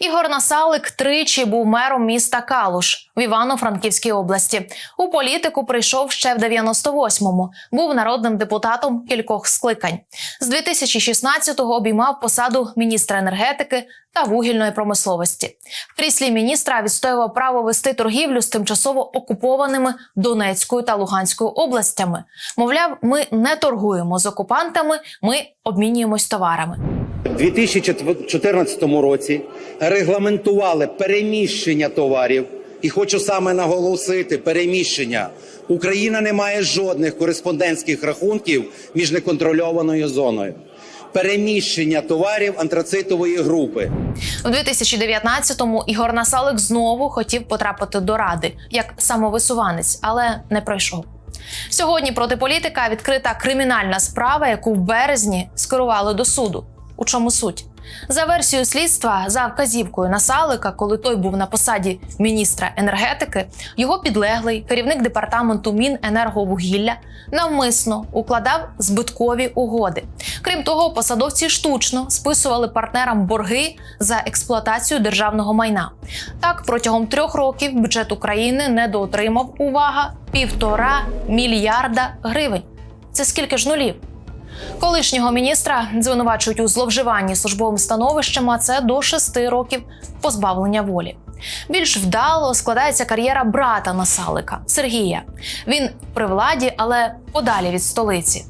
Ігор Насалик тричі був мером міста Калуш в Івано-Франківській області. У політику прийшов ще в 98-му. Був народним депутатом кількох скликань. З 2016-го обіймав посаду міністра енергетики та вугільної промисловості. В кріслі міністра відстоював право вести торгівлю з тимчасово окупованими Донецькою та Луганською областями. Мовляв, ми не торгуємо з окупантами, ми обмінюємось товарами. У 2014 році регламентували переміщення товарів, і хочу саме наголосити переміщення. Україна не має жодних кореспондентських рахунків між неконтрольованою зоною. Переміщення товарів антрацитової групи. У 2019-му Ігор Насалик знову хотів потрапити до ради як самовисуванець, але не пройшов. Сьогодні проти політика відкрита кримінальна справа, яку в березні скерували до суду. У чому суть? За версією слідства, за вказівкою Насалика, коли той був на посаді міністра енергетики, його підлеглий керівник департаменту Міненерговугілля навмисно укладав збиткові угоди. Крім того, посадовці штучно списували партнерам борги за експлуатацію державного майна. Так, протягом трьох років бюджет України недоотримав увага півтора мільярда гривень. Це скільки ж нулів? Колишнього міністра звинувачують у зловживанні службовим становищем, а це до шести років позбавлення волі. Більш вдало складається кар'єра брата Насалика Сергія. Він при владі, але подалі від столиці.